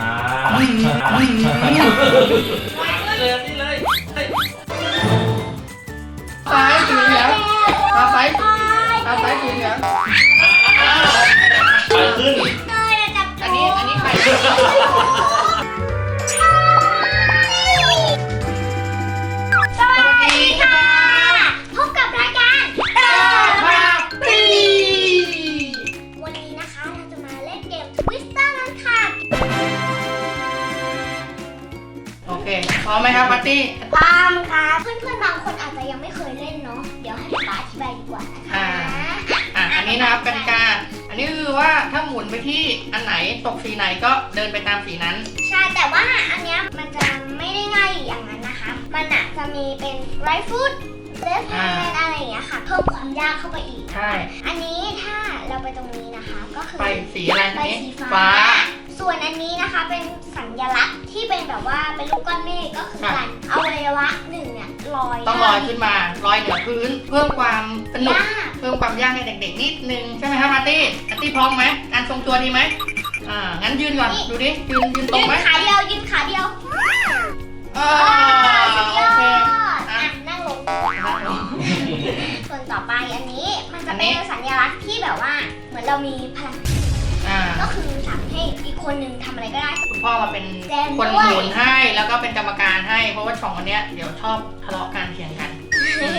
อ่าเลยนี่เลยเฮ้ยซ้ายสีเหลืองตาซ้ายตาซ้ายสีเหลืองไปขึ้นอันนี้อันนี้ใคร ถ้าหมุนไปที่อันไหนตกสีไหนก็เดินไปตามสีนั้น ใช่แต่ว่าอันเนี้ยมันจะไม่ได้ง่ายอย่างนั้นนะคะ มันอะจะมีเป็น right foot left อ่า hand อะไรอย่างเงี้ยค่ะเพิ่มความยากเข้าไปอีก ใช่ อันนี้ถ้าเราไปตรงนี้นะคะ ก็คือไปสีอะไรไปอันนี้สีฟ้าฟ้า ส่วนอันนี้นะคะเป็นสัญลักษณ์ที่เป็นแบบว่าเป็นลูกก้อนเมฆก็คือค่ะการอวัยวะหนึ่งเนี่ยลอยต้องลอยขึ้นมาลอยเหนือพื้น เพิ่มความสนุกยากเพิ่มความยากให้เด็กๆนิดนึงใช่ไหมครับปาร์ตี้ปาร์ตี้พร้อมไหมการทรงตัวดีไหมอ่างั้นยืนก่อนดูดิยืนยืนตรยืงนไหมขาเดียวยืนขาเดียวอ่าสุดยโออดเคอะนั่งลงนั่งลงส่วนต่อไปอันนี้มันอัจะนนี้เป็นสัญลักษณ์ที่แบบว่า เหมือนเรามีพลังอ่าก็คือสั่งให้อีกคนหนึ่งทำอะไรก็ได้ คุณพ่อมาเป็นแจมคนด้วยหมุนให้แล้วก็เป็นกรรมการให้ เพราะว่าสองคนเนี้ยเดี๋ยวชอบทะเลาะกันเถียงกัน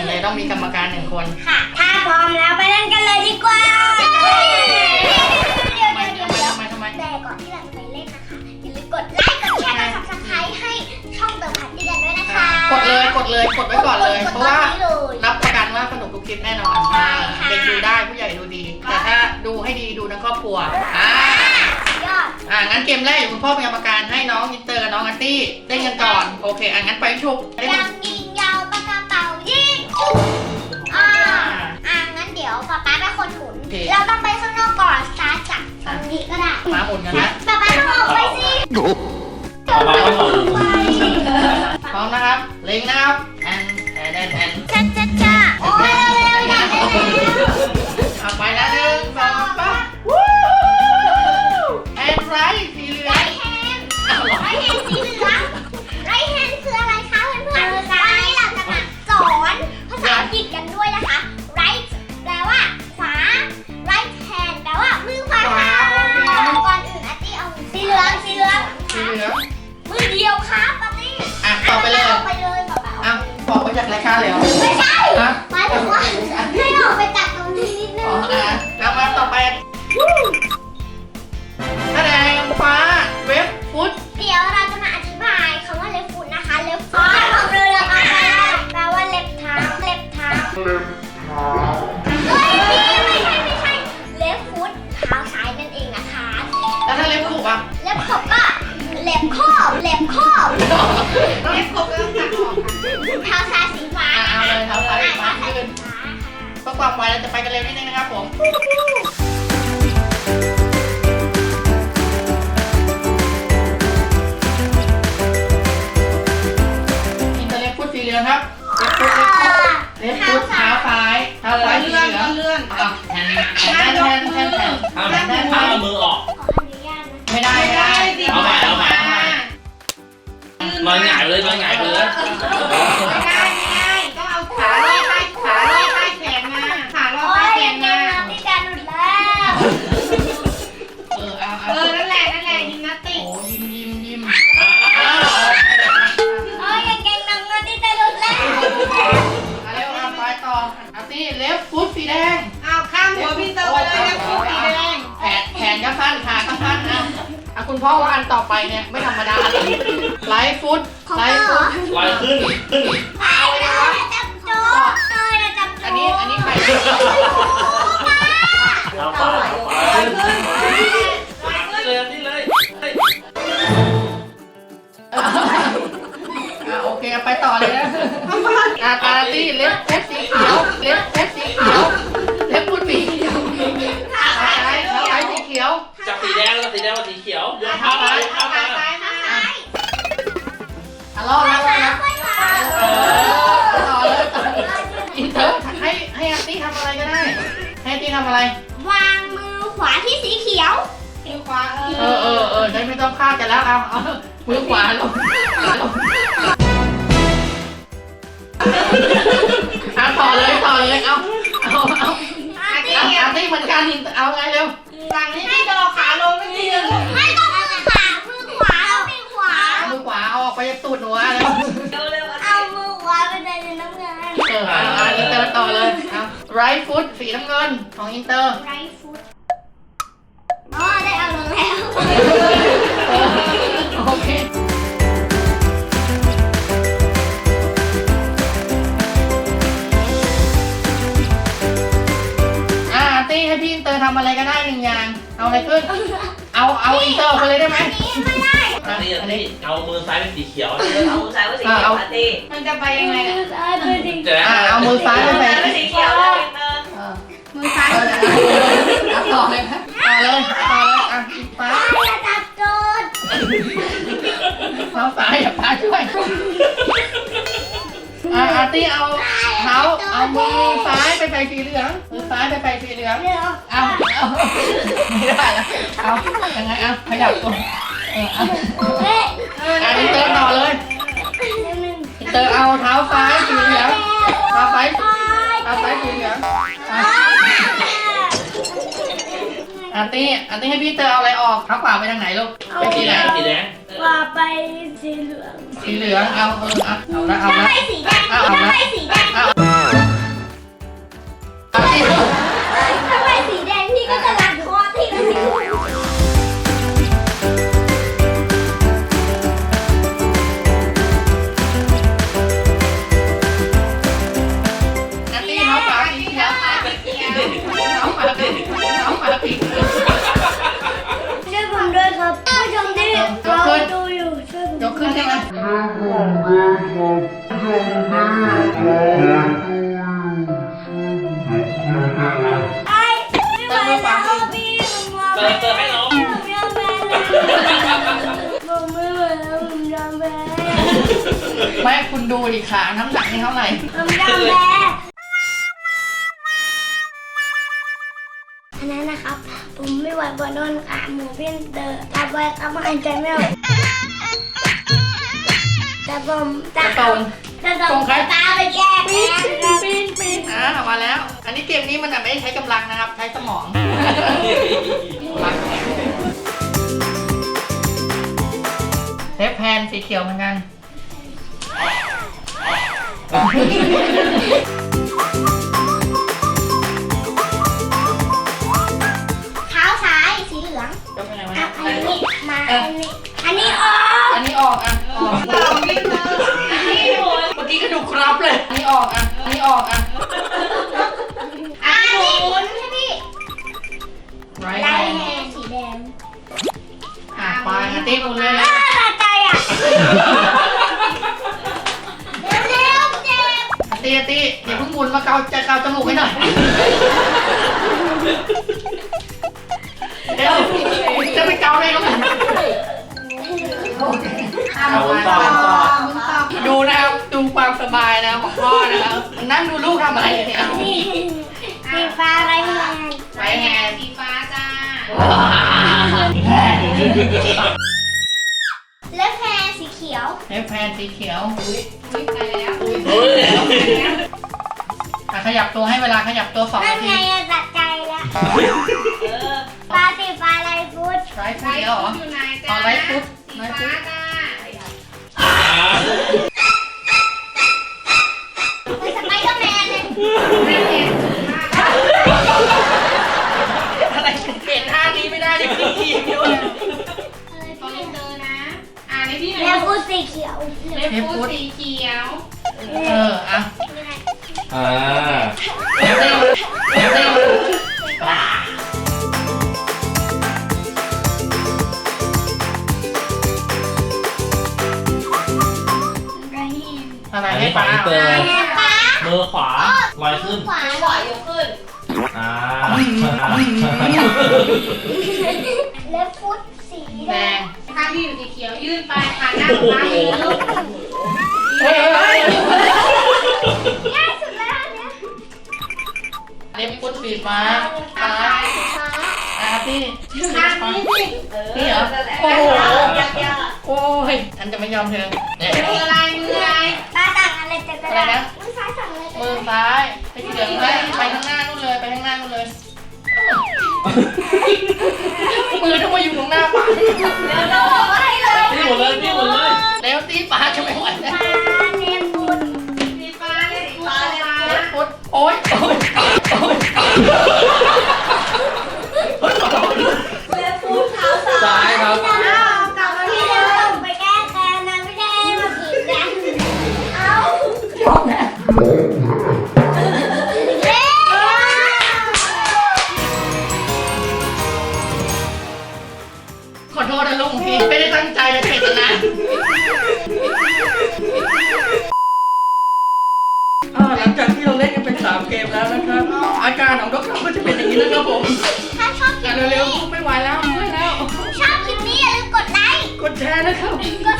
เลยต้องมีกรรมการหนึ่งคน ค่ะ ถ้าพร้อมแล้วไปเล่นกันเลยดีกว่าเดี๋ยวทำไมเดี๋ยวทำเดี๋ยวไมเดี๋ยวทำไมทำไมแต่ก่อนที่เราจะไปเล่นนะคะอย่าลืมกดไลค์กดแชร์กด subscribe ให้ช่องเติมพันธุ์กันด้วยนะคะ กดเลยกดเลยกดไว้ก่อนเลยกดเพราะว่าตอนนี้เลยรับประกันว่าสนุกทุกคลิปแน่นอนใช่ค่ะเด็กดูได้ผู้ใหญ่ดูดี แต่ถ้าดูให้ดีดูทั้งครอบครัวอ่ายอดอ่างั้นเกมแรกเดี๋ยวคุณพ่อเป็นกรรมการให้น้องอินเตอร์กับน้องอาร์ตี้เล่นกันก่อนโอเคอะงั้นไปชุบได้ย อ่าอ่างั้นเดี๋ยวป๊าป๊าเป็นคนหมุน เราต้องไปข้างนอกก่อนสตาร์ทจากตรงนี้ก็ได้มาหมุนกันนะป๊าป๊าต้องออกไปสิเอาไปเอาไปพร้อมนะครับ เล็งนะครับแอนแอนแอน ความไวเราจะไปกันเร็วนิดนึงนะครับผมอินเตอร์เล็บฟุตสีเหลืองครับเล็บฟุตเท้าซ้ายเท้าซ้ายสีเหลืองเลื่อนอะแทนแทนแทนแทนแทนห้ามห้ามเอามือออก ขออนุญาตนะไม่ได้ไม่ได้เอาใหม่เอาใหม่เอาใหม่นอนหงายไปเลยนอนหงายไปเลยไม่ อะคุณพ่อว่าอันต่อไปเนี่ยไม่ธรรมดาไลฟ์ฟุตของไลเตอฟ์ร์เหรฟุอตลอยขึ้นขึ้นไปเลยจับโจ๊กเลยจับโจ๊กอันนี้อันนี้ใครเอาขวาขวาขึ้นนี่เลยนี่เลยเฮ้ยอะโอเคเอาไปต่อเลยนะอาตาตี้เล็บฟุตสีเขียวเล็บฟุตสีเขียวเสีเขียวสีขวาเอเออเออเออเลยไม่ต้องคาดกันแล้วเอาเอามือขวาลงลงเอาต่อเลยต่อเลยเอาเอาเอาอาร์ตี้เอาเอาที่เหมือนกันเอาไงเร็วสั่งให้พี่ดอกขาลงไม่ดีเลยไม่ต้องมือขวามือขวาเอามือขวา เอามือขวาเอาออกไปจากตูดหนูอะเร็วเอามือขวาไปในน้ำเงินเออเอาเอาอินเตอร์ต่อเลยเอาไรฟุตสีน้ำเงินของอินเตอร์ ไรฟุ แล้วโอเคอ่าตี้ให้พี่อินเตอร์ทำอะไรก็ได้หนึ่งอย่าง เอาอะไรขึ้น เอาเอาอินเตอร์ออกไปเลยได้ไหมนี่ไม่ได้อะนี่อันนี่นี้เอามือซ้ายเป็นสีเขียวเอาซ้ายว่าสีเขียวปาร์ตี้มันจะไปยังไงเนี่ยเจออ่าเอามือซ้ายไปใส่เป็นสีเขียวเลยเนอเออมือซ้ายเอาเลยเอาต่อเลยนะต่อเลยต่อเลย อะอีกฟ้าอย่าจับโจดเท้าซ้ายอย่าป้าช่วยอะอาร์ตี้เอาเท้าเอามือซ้ายไปใส่สีเหลืองมือซ้ายไปใส่สีเหลืองเดี๋ยวเอาเอาไม่ได้แล้วเอายังไงเอาขยับตัวเออเอาเฮ้ยอะอินเตอร์ต่อเลยหนึ่งอินเตอร์เอาเท้าซ้ายสีเหลืองเท้าซ้ายเท้าซ้ายสีเหลืองอะ อาร์ตี้อาร์ตี้ให้พี่เตอร์เอาอะไรออกเท้าขวาไปทางไหนลูกไปสีสีไหแดนงสีแดงว่าไปสีเหลืองสีเหลือง เอาเออเอาเอาละเอาถ้าละ ไปสีแดงเอาถ้าละ ไปสีแดงเอาอาร์ตี้ ไม่คุณดูดิขาน้ำหนักนี่เท่าไหร่ผมยอมแพ้อันนั้นนะครับ ผมไม่ไหวบนโดนขาหมูเพี้ยนเตอร์รับไว้ครับมันหายใจไม่ออกแต่ผมจะกระตรงจะส่งตาไปแก้แค้นครับปีนปีนอ่ามาแล้ว อันนี้เกมนี้มันไม่ได้ใช้กำลังนะครับ ใช้สมองเทปแพนสีเขียวเหมือนกัน เท้าซ้ายสีเหลืองยกไปไหนวะอะเนี่ยอันนี้มาอันนี้อันนี้ออกอันนี้ออกอะออกสองพี่เนอร์เมื่อกี้กระดูกครับเลยอันนี้ออกอะอันนี้ออกอะ เพิ่งหมุนมาเกาจะเกาจมูกให้หน่อยเดี๋ยวจะไปเกาได้ก็ไม่เอาต่อต่อดูนะครับดูความสบายนะของพ่อนะครับนั่งดูลูกทำอะไรเนี่ยนี่สีฟ้าไรแฮนไรแฮนสีฟ้าจ้าและแฮนสีเขียวเทปแพนสีเขียววิ่งไปแล้วเฮ้ยอะ ขยับตัวให้เวลาขยับตัวสองนั่นานไงทีอะตัดใจแล้วเออฟ้าสีฟ้าไรฟุตไรฟุตเดียวเหรอ อยู่ไหนอ๋จ้าอไรฟุตสีไรฟุฟ้าตจ้าเป็นสไปเดอร์แมนเลยไม่เห็นอะไรเปลี่ยนท่านี้ไม่ได้ดิพี่ทีมด้วยต้องอินเตอร์นะ อ่าในที่ไหนแล้วฟุตสีเขียวเลฟฟูดสีเขียว เอออะ อ่าเดี๋ยวเดี๋ยวเดี๋ยวเดี๋ยวไรแฮนอะไรอันให้นี้ขป้างอิเตอร์มือขวาลอยขึ้น ขวาขวายกขึ้น อ่าและฟุตสีแดแดงงถ้าพี่อยู่สีเขียวยื่นไปขาหน้าขาหลังลูกเฮ้ยเฮ้ยง่ายสุดแล้วอันเนี้ย เล็บฟุตสีฟ้าฟ้าฟ้าสีฟ้าอะาร์ตี้ทางนี้สิเออนี่เหรอนั่นแหละโอ้โหยากยากโอ้ยฉันจะไม่ยอมเธอเนี่ยมืออะไรมืออะไรตาต่างอะไรจะกระดาษมือซ้ายสั่งอะไรจะมือซ้ายไปที่เหลืองไปไปข้างหน้านู่นเลยไปข้างหน้านู่นเลยมือต้องมาอยู่ตรงหน้าป่าเดี๋ยวเราบอกให้เลยนี่หมดเลยนี่หมดเลยแล้วตีป่าจะไม่ไหวแล้วปลาเนม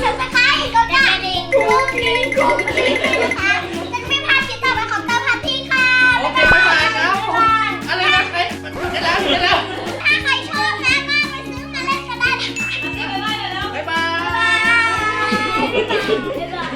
กด subscribe กดกระดิ่งคุกกิ้งกรุ้งกริ้งนะคะจะไม่พลาดคลิปต่อไปของเตอร์พาร์ตี้ค่ะโอเคบ๊ายบายครับผมอะไรนะใครเห็นแล้วเห็นแล้วถ้าใครชอบนะก็ไปซื้อมาเล่นกันได้นะคะ บ๊ายบาย บ๊ายบาย